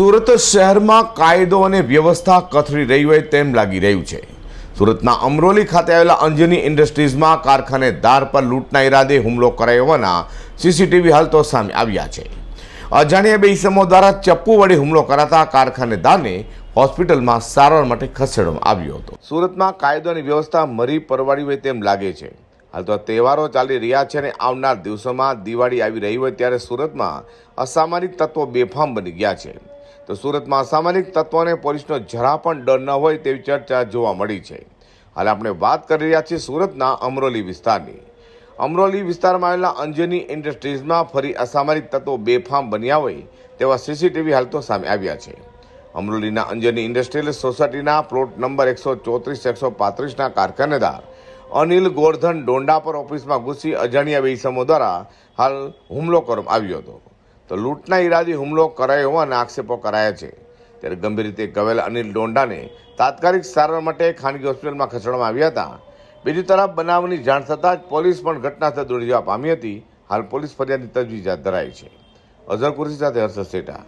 સુરત શહેરમાં કાયદો અને વ્યવસ્થા કથળી રહી હોય તેમ લાગી રહ્યું છે. સુરતના અમરોલી ખાતે આવેલા અંજની ઇન્ડસ્ટ્રીઝમાં કારખાનેદાર પર લૂંટના ઈરાદે હુમલો કરાયો હોવાના સીસીટીવી હાલ તો સામે આવ્યા છે. અજાણ્યા બે ઇસમો દ્વારા ચપ્પુ વડે હુમલો કરાતા કારખાનેદારને હોસ્પિટલમાં સારવાર માટે ખસેડવામાં આવ્યો હતો. સુરતમાં કાયદો અને વ્યવસ્થા મરી પરવાડી હોય તેમ લાગે છે. હાલ તો તહેવારો ચાલી રહ્યા છે અને આવનાર દિવસોમાં દિવાળી આવી રહી હોય ત્યારે સુરતમાં અસામાજિક તત્વો બેફામ બની ગયા છે. તો સુરતમાં અસામાજિક તત્વોને પોલીસનો જરા પણ ડર ન હોય તેવી ચર્ચા જોવા મળી છે. હાલ આપણે વાત કરી રહ્યા છીએ સુરતના અમરોલી વિસ્તારની. અમરોલી વિસ્તારમાં આવેલા અંજની ઇન્ડસ્ટ્રીઝમાં ફરી અસામાજિક તત્વો બેફામ બન્યા હોય તેવા સીસીટીવી હાલ તો સામે આવ્યા છે. અમરોલીના Anjani industrial society plot number એકસો ચોત્રીસ, એકસો પાંત્રીસના કારખાનેદાર અનિલ ગોરધન ડોંડા પર ઓફિસમાં ઘૂસી અજાણ્યા બે ઇસમો દ્વારા હાલ હુમલો કરવામાં આવ્યો હતો. તો લૂંટના ઈરાદે હુમલો કરાયો હોવાના આક્ષેપો કરાયા છે. ત્યારે ગંભીર રીતે ગવેલ અનિલ ડોંડાને તાત્કાલિક સારવાર માટે ખાનગી હોસ્પિટલમાં ખસેડવામાં આવ્યા હતા. બીજી તરફ બનાવની જાણ થતાં જ પોલીસ પણ ઘટના સ્થળે દોડી જવા પામી હતી. હાલ પોલીસ ફરિયાદની તજવીજ હાથ ધરાઈ છે. અઝર સાથે હર્ષ સેટા